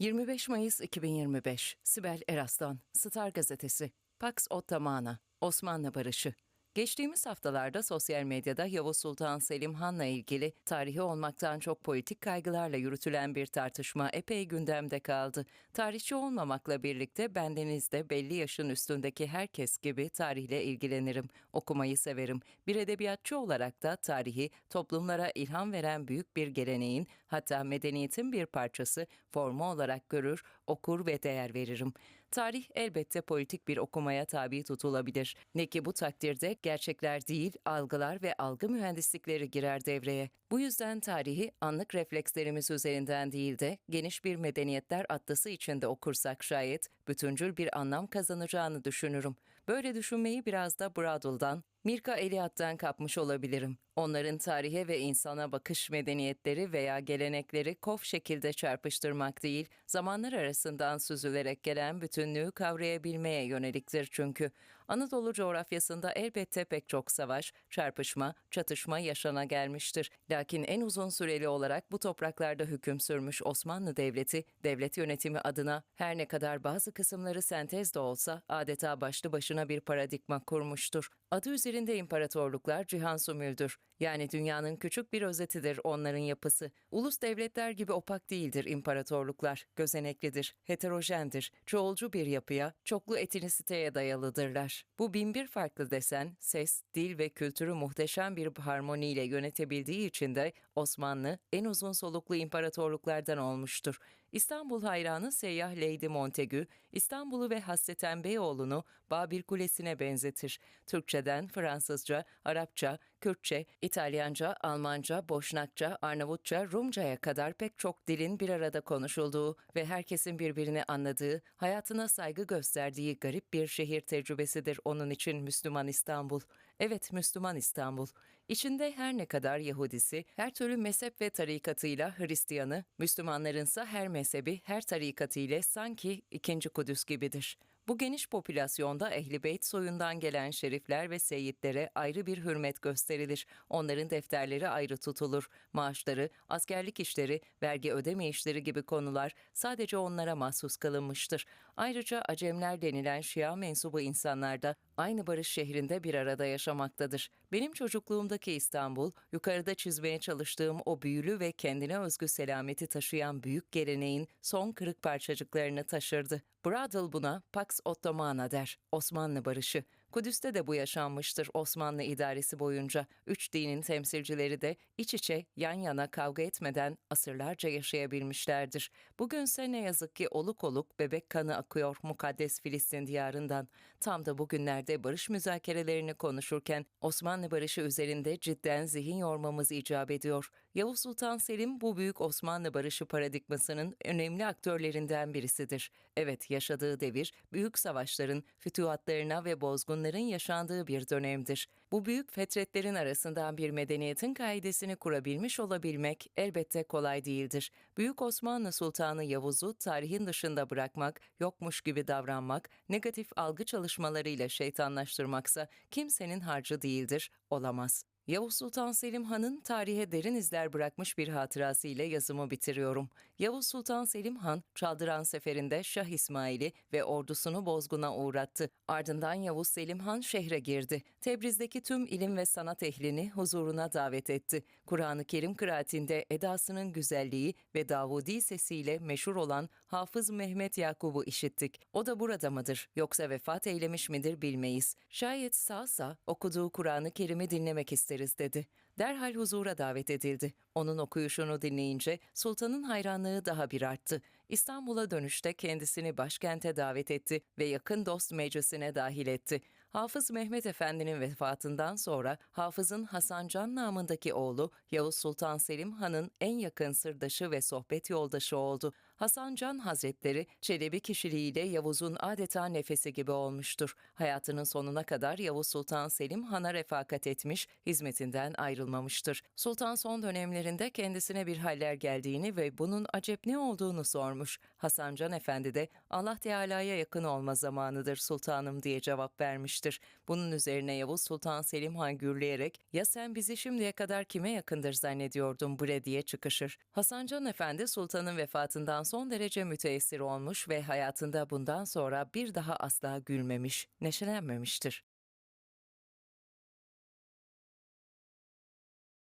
25 Mayıs 2025 Sibel Eraslan Star Gazetesi Pax Ottomana Osmanlı Barışı Geçtiğimiz haftalarda sosyal medyada Yavuz Sultan Selim Han'la ilgili tarihi olmaktan çok politik kaygılarla yürütülen bir tartışma epey gündemde kaldı. Tarihçi olmamakla birlikte bendenizde belli yaşın üstündeki herkes gibi tarihle ilgilenirim, okumayı severim. Bir edebiyatçı olarak da tarihi toplumlara ilham veren büyük bir geleneğin hatta medeniyetin bir parçası formu olarak görür, okur ve değer veririm. Tarih elbette politik bir okumaya tabi tutulabilir. Ne ki bu takdirde gerçekler değil, algılar ve algı mühendislikleri girer devreye. Bu yüzden tarihi anlık reflekslerimiz üzerinden değil de geniş bir medeniyetler atlısı içinde okursak şayet bütüncül bir anlam kazanacağını düşünürüm. Böyle düşünmeyi biraz da Bradl'dan, Mirka Eliad'dan kapmış olabilirim. Onların tarihe ve insana bakış medeniyetleri veya gelenekleri kof şekilde çarpıştırmak değil, zamanlar arasından süzülerek gelen bütünlüğü kavrayabilmeye yöneliktir çünkü. Anadolu coğrafyasında elbette pek çok savaş, çarpışma, çatışma yaşana gelmiştir. Lakin en uzun süreli olarak bu topraklarda hüküm sürmüş Osmanlı Devleti, devlet yönetimi adına her ne kadar bazı kısımları sentez de olsa adeta başlı başına bir paradigma kurmuştur. Adı üzerinde imparatorluklar cihan sumüldür. Yani dünyanın küçük bir özetidir onların yapısı. Ulus devletler gibi opak değildir imparatorluklar. Gözeneklidir, heterojendir, çoğulcu bir yapıya, çoklu etnisiteye dayalıdırlar. Bu binbir farklı desen, ses, dil ve kültürü muhteşem bir harmoniyle yönetebildiği için de Osmanlı en uzun soluklu imparatorluklardan olmuştur. İstanbul hayranı seyyah Lady Montagu, İstanbul'u ve Hasreten Beyoğlu'nu Babil Kulesi'ne benzetir. Türkçeden Fransızca, Arapça, Kürtçe, İtalyanca, Almanca, Boşnakça, Arnavutça, Rumca'ya kadar pek çok dilin bir arada konuşulduğu ve herkesin birbirini anladığı, hayatına saygı gösterdiği garip bir şehir tecrübesidir onun için Müslüman İstanbul. Evet, Müslüman İstanbul. İçinde her ne kadar Yahudisi, her türlü mezhep ve tarikatıyla Hristiyanı, Müslümanlarınsa her mezhebi, her tarikatıyla sanki ikinci Kudüs gibidir. Bu geniş popülasyonda Ehli Beyt soyundan gelen şerifler ve seyitlere ayrı bir hürmet gösterilir. Onların defterleri ayrı tutulur. Maaşları, askerlik işleri, vergi ödeme işleri gibi konular sadece onlara mahsus kılınmıştır. Ayrıca Acemler denilen Şia mensubu insanlar da aynı barış şehrinde bir arada yaşamaktadır. Benim çocukluğumdaki İstanbul, yukarıda çizmeye çalıştığım o büyülü ve kendine özgü selameti taşıyan büyük geleneğin son kırık parçacıklarını taşırdı. Bradl buna Pax Ottomana der, Osmanlı barışı. Kudüs'te de bu yaşanmıştır Osmanlı idaresi boyunca. Üç dinin temsilcileri de iç içe yan yana kavga etmeden asırlarca yaşayabilmişlerdir. Bugünse ne yazık ki oluk oluk bebek kanı akıyor mukaddes Filistin diyarından. Tam da bugünlerde barış müzakerelerini konuşurken Osmanlı barışı üzerinde cidden zihin yormamız icap ediyor. Yavuz Sultan Selim bu büyük Osmanlı barışı paradigmasının önemli aktörlerinden birisidir. Evet yaşadığı devir büyük savaşların, fütühatlarına ve bozgun sorunların yaşandığı bir dönemdir. Bu büyük fetretlerin arasından bir medeniyetin kaidesini kurabilmiş olabilmek elbette kolay değildir. Büyük Osmanlı Sultanı Yavuz'u tarihin dışında bırakmak, yokmuş gibi davranmak, negatif algı çalışmalarıyla şeytanlaştırmaksa kimsenin harcı değildir, olamaz. Yavuz Sultan Selim Han'ın tarihe derin izler bırakmış bir hatırası ile yazımı bitiriyorum. Yavuz Sultan Selim Han, Çaldıran Seferi'nde Şah İsmail'i ve ordusunu bozguna uğrattı. Ardından Yavuz Selim Han şehre girdi. Tebriz'deki tüm ilim ve sanat ehlini huzuruna davet etti. Kur'an-ı Kerim kıraatinde edasının güzelliği ve Davudi sesiyle meşhur olan Hafız Mehmet Yakub'u işittik. O da burada mıdır yoksa vefat eylemiş midir bilmeyiz. Şayet sağsa okuduğu Kur'an-ı Kerim'i dinlemek isteriz dedi. Derhal huzura davet edildi. Onun okuyuşunu dinleyince sultanın hayranlığı daha bir arttı. İstanbul'a dönüşte kendisini başkente davet etti ve yakın dost meclisine dahil etti. Hafız Mehmet Efendi'nin vefatından sonra Hafız'ın Hasan Can namındaki oğlu Yavuz Sultan Selim Han'ın en yakın sırdaşı ve sohbet yoldaşı oldu. Hasan Can Hazretleri Çelebi kişiliğiyle Yavuz'un adeta nefesi gibi olmuştur. Hayatının sonuna kadar Yavuz Sultan Selim Han'a refakat etmiş, hizmetinden ayrılmamıştır. Sultan son dönemlerinde kendisine bir haller geldiğini ve bunun acep ne olduğunu sormuş. Hasan Can Efendi de Allah Teala'ya yakın olma zamanıdır sultanım diye cevap vermiştir. Bunun üzerine Yavuz Sultan Selim Han gürleyerek ya sen bizi şimdiye kadar kime yakındır zannediyordun bre diye çıkışır. Hasan Can Efendi sultanın vefatından son derece müteessir olmuş ve hayatında bundan sonra bir daha asla gülmemiş, neşelenmemiştir.